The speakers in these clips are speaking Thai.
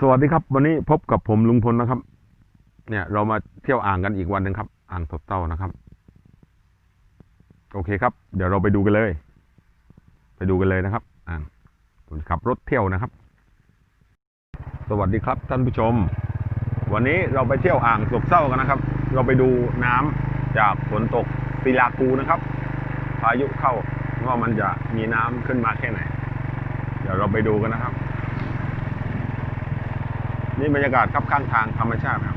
สวัสดีครับ วันนี้พบกับผมลุงพลนะครับ เนี่ย เรามาเที่ยวอ่างกันอีกวันหนึ่งครับ อ่างทบเต้านะครับ โอเคครับ เดี๋ยวเราไปดูกันเลย ไปดูกันเลยนะครับ อ่างผมขับรถเที่ยวนะครับ สวัสดีครับ ท่านผู้ชม วันนี้เราไปเที่ยวอ่างศกเศร้ากันนะครับ เราไปดูน้ำจากฝนตกปีลากูนะครับพายุเข้าว่ามันจะมีน้ำขึ้นมาแค่ไหน เดี๋ยวเราไปดูกันนะครับ นี่บรรยากาศครับข้างทางธรรมชาติครับ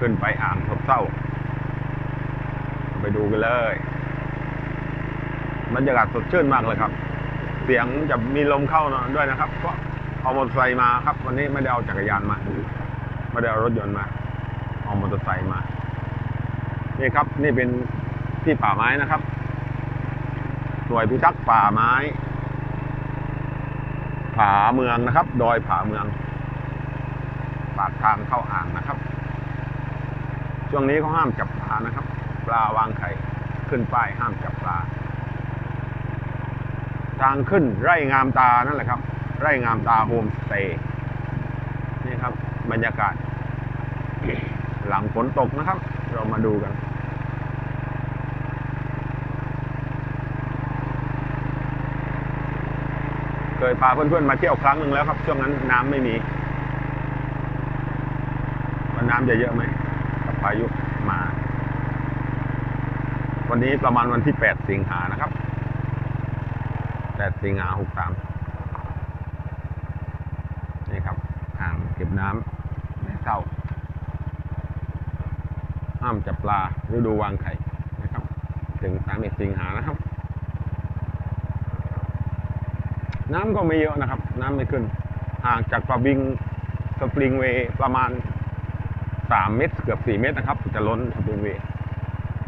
ขึ้นไปอ่างทบเศร้า ไปดูกันเลย บรรยากาศสดชื่นมากเลยครับ เสียงจะมีลมเข้าเนอะด้วยนะครับ เพราะเอามอเตอร์ไซค์มาครับ วันนี้ไม่ได้เอาจักรยานมาไม่ได้เอารถยนต์มาเอามอเตอร์ไซค์มา นี่ครับ นี่เป็นที่ป่าไม้นะครับ หน่วยพิทักษ์ป่าไม้ ผาเมืองนะครับ ดอยผาเมือง ปากทางเข้าอ่างนะครับ ช่วงนี้เขาห้ามจับปลานะครับ ปลาวางไข่ขึ้นป้ายห้ามจับปลา ทางขึ้นไร่งามตานั่นแหละครับ ไร่งามตาโฮมสเตย์นี่ครับ บรรยากาศ หลังฝนตกนะครับ เรามาดูกัน เคยพาเพื่อนๆมาเที่ยวครั้งหนึ่งแล้วครับ ช่วงนั้นน้ำไม่มีว่าน้ำจะเยอะไหมกับพายุมา วันนี้ประมาณวันที่8สิงหานะครับ8สิงหา63นี่ครับอ่างเก็บน้ำแม่เต้าห้ามจับปลาฤดูวางไข่นะครับ ถึง31สิงหานะครับ น้ำก็ไม่เยอะนะครับ น้ำไม่ขึ้นห่างจากปะบิงสปริงเวย์ประมาณ3เมตรเกือบ4เมตรนะครับ จะล้นสปริงเวย์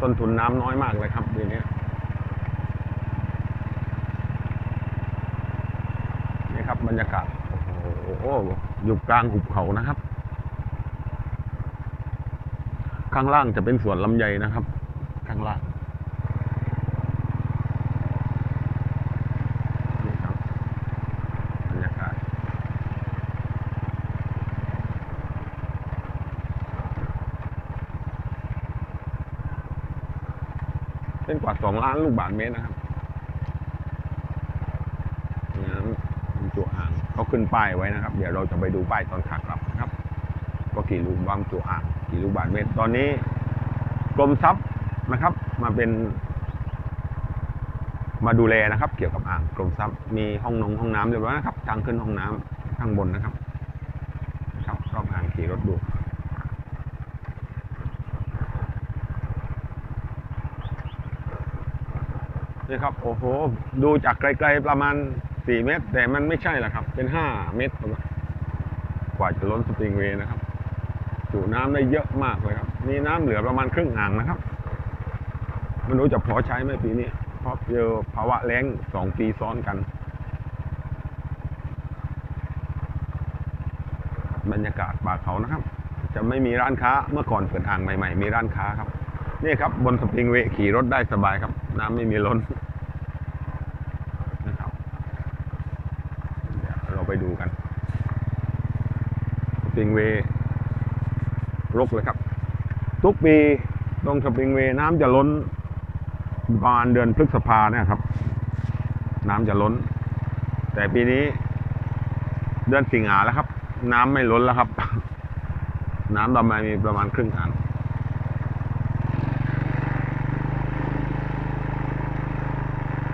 ต้นทุนน้ำน้อยมากเลยครับปีนี้นี่ครับบรรยากาศโอ้โหอยู่กลางหุบเขานะครับ ข้างล่างจะเป็นสวนลำไยนะครับ ข้างล่าง นี่ครับบรรยากาศ เป็นกว่าสองล้านลูกบาทเมตรนะครับน้ำบรรจุอ่างเขาขึ้นป้ายไว้นะครับ เดี๋ยวเราจะไปดูป้ายตอนขากลับนะครับว่ากี่ลูกบางจุอ่างกี่ลูกบาทเมตร ตอนนี้กรมทรัพย์นะครับ มาเป็น มาดูแลนะครับ เกี่ยวกับอ่างกรมทรัพย์มีห้องนงห้องน้ำเรียบร้อยนะครับทางขึ้นห้องน้ำข้างบนนะครับครับรอบอ่างขี่รถดู นี่ครับ โอ้โห ดูจากไกลๆประมาณ 4 เมตร แต่มันไม่ใช่หรอกครับ เป็น 5 เมตรประมาณกว่าจะล้นสปริงเวย์นะครับจุน้ำได้เยอะมากเลยครับ มีน้ำเหลือประมาณครึ่งอ่างนะครับไม่รู้จะพอใช้ไหมปีนี้ เพราะเจอภาวะแล้งสองปีซ้อนกัน บรรยากาศป่าเขานะครับ จะไม่มีร้านค้า เมื่อก่อนเปิดอ่างใหม่ ๆ มีร้านค้าครับ นี่ครับบนสปริงเวขี่รถได้สบายครับ น้ำไม่มีล้นนะครับเดี๋ยวเราไปดูกัน สปริงเวรกเลยครับ ทุกปีตรงสปริงเวน้ำจะล้นประมาณเดือนพฤษภาเนี่ยครับ น้ำจะล้น แต่ปีนี้ เดือนสิงหาแล้วครับ น้ำไม่ล้นแล้วครับ น้ำประมาณมีประมาณครึ่งอ่าง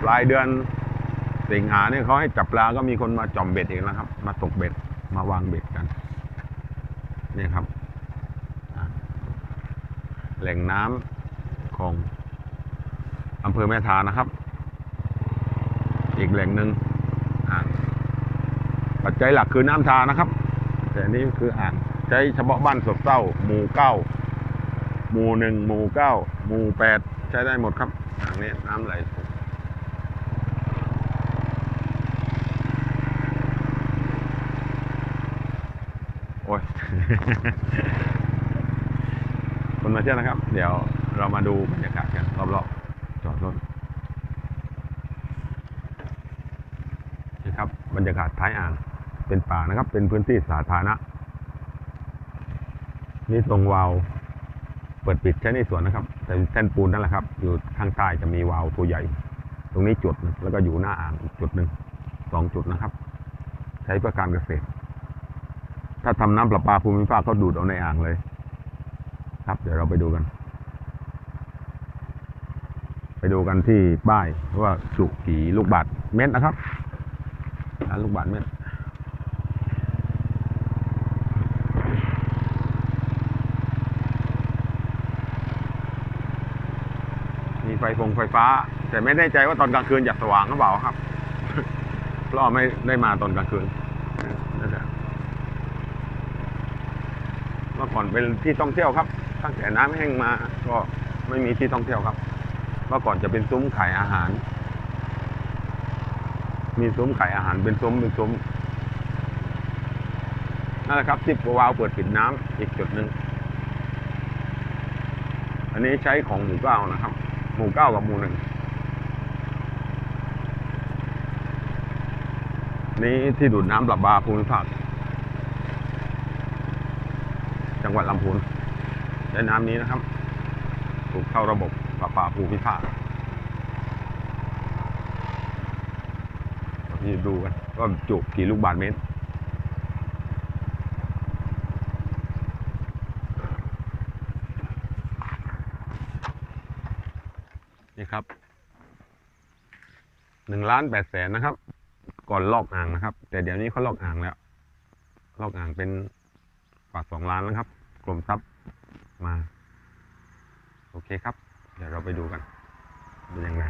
ปลายเดือนสิงหาเนี่ยเขาให้จับปลาก็มีคนมาจ่อมเบ็ดเองแล้วครับ มาตกเบ็ดมาวางเบ็ดกันนี่ครับ แหล่งน้ำของอำเภอแม่ทานะครับ อีกแหล่งหนึ่งอ่างปัจจัยหลักคือน้ำทานะครับ แต่อันนี้คืออ่างใช้เฉพาะบ้านศพเต้า หมู่เก้าหมู่หนึ่งหมู่เก้าหมู่แปดใช้ได้หมดครับอ่างนี้น้ำไหลสูงโอ้ยคนมาเที่ยวนะครับ เดี๋ยวเรามาดูบรรยากาศกันรอบๆจอดรถนี่ครับ บรรยากาศท้ายอ่างเป็นป่านะครับ เป็นพื้นที่สาธารณะนี่ตรงวาล์วเปิดปิดใช้ในสวนนะครับ แต่แท่นปูนนั่นแหละครับ อยู่ข้างใต้จะมีวาล์วตัวใหญ่ ตรงนี้จุดแล้วก็อยู่หน้าอ่างอีกจุดหนึ่งสองจุดนะครับ ใช้เพื่อการเกษตร ถ้าทำน้ำประปาภูมิภาคเขาดูดเอาในอ่างเลย ครับ เดี๋ยวเราไปดูกัน ไปดูกันที่ป้ายว่าจุกี่ลูกบาทเมตรนะครับลูกบาทเมตรมีไฟฟงไฟฟ้า แต่ไม่แน่ใจว่าตอนกลางคืนจะสว่างหรือเปล่าครับ เพราะไม่ได้มาตอนกลางคืนนแหละเมื่อ ก่อนเป็นที่ท่องเที่ยวครับ ตั้งแต่น้ำแห้งมาก็ไม่มีที่ท่องเที่ยวครับเมื่อก่อนจะเป็นซุ้มขายอาหาร มีซุ้มขายอาหารเป็นซุ้มเป็นซุ้มนั่นแหละครับที่วาล์วเปิดปิดน้ำอีกจุดหนึ่งอันนี้ใช้ของหมู่เก้านะครับ หมู่เก้ากับหมู่หนึ่งนี้ที่ดูดน้ำประปาภูมิภาค จั งหวัดลำพูนใช้น้ำนี้นะครับ ถูกเข้าระบบประปาภูมิภาคนี่ดูกันว่าจุกี่ลูกบาทเมตรนี่ครับหนึ่งล้านแปดแสนนะครับ ก่อนลอกอ่างนะครับ แต่เดี๋ยวนี้เขาลอกอ่างแล้ว ลอกอ่างเป็นกว่าสองล้านแล้วครับ กลมทรัพย์มา โอเคครับ เดี๋ยวเราไปดูกันเป็นยังไง